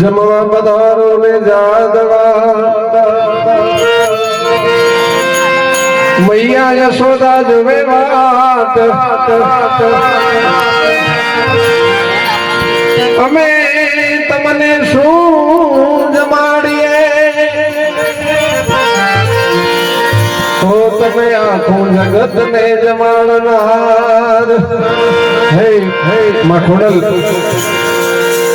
જમવા પધારો ને જાદવા. મૈયા યશોદા જવે વાત અમે તમને શું જમાડીએ તો તમે આખું જગત ને જમાડનાર હે હે માખોડલ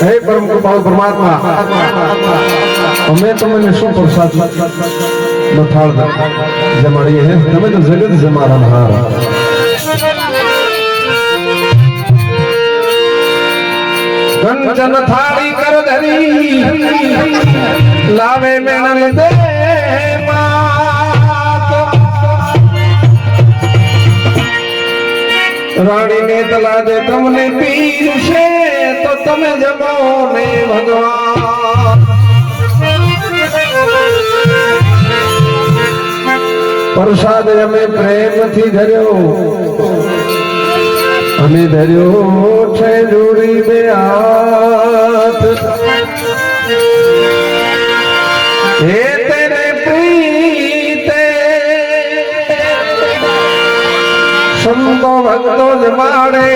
હે પરમ કૃપાળ પરમાત્મા અમે તમને શું પ્રસાદ મથાળ જમાડીએ હે તમે તો જગત જમાડનાર કંચન થાળી કર ધરી, લાવે મેણ દે રાણી ને તલા દે તમને પીર છે, તો તમે જમો ને ભગવાન. પ્રસાદ અમે પ્રેમથી ધર્યો. અમે ધર્યો છે જોડી બે હાથ. સંતો ભક્તો જમાડે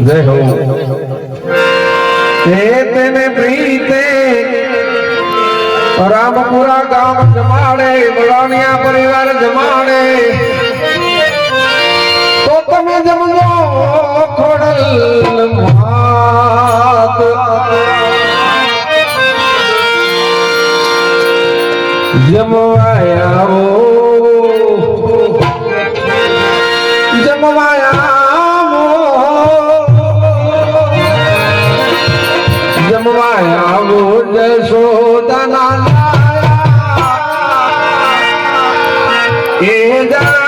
જય હો. હે તેને પ્રીતે રામપુરા ગામ જમાડે બલાનિયા પરિવાર જમાડે તો તમે જમજો ખોડલ માત જમવાયાઓ In the.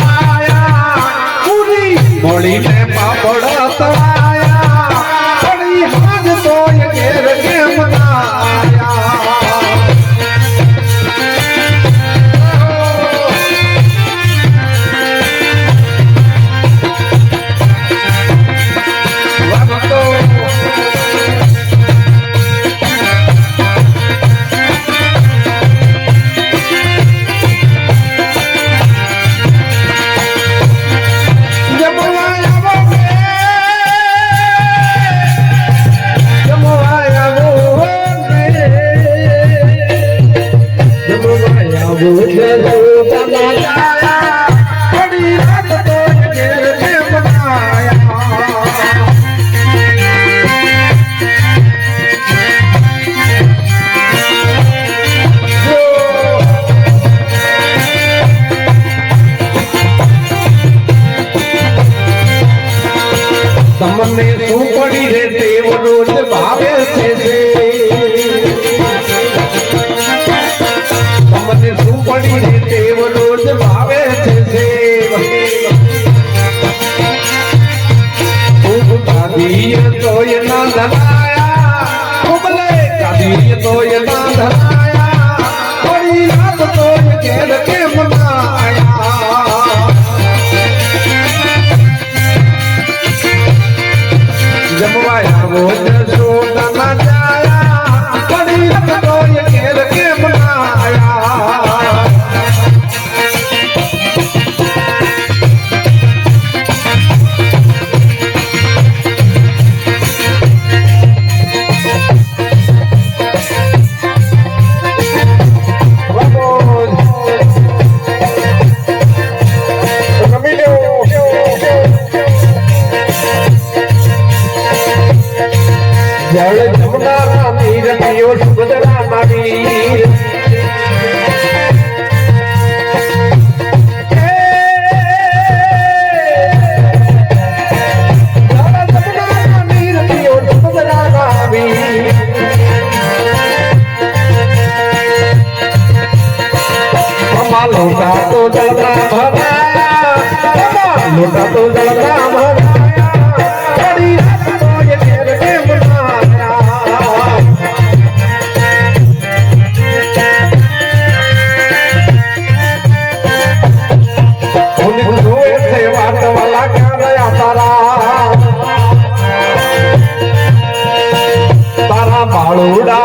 તમને શું પડી રે તેવો રોજ ભાવે છે છે. તમને શું પડી રે તેવો રોજ ભાવે છે છે. ખૂબ કાઢીએ તોય ના ધરાયા. ખૂબ લે કાઢીએ તોય ના જળ જમનારા મીર પીઓ સુભદ્રા મારી வாழுடா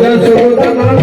जसोदना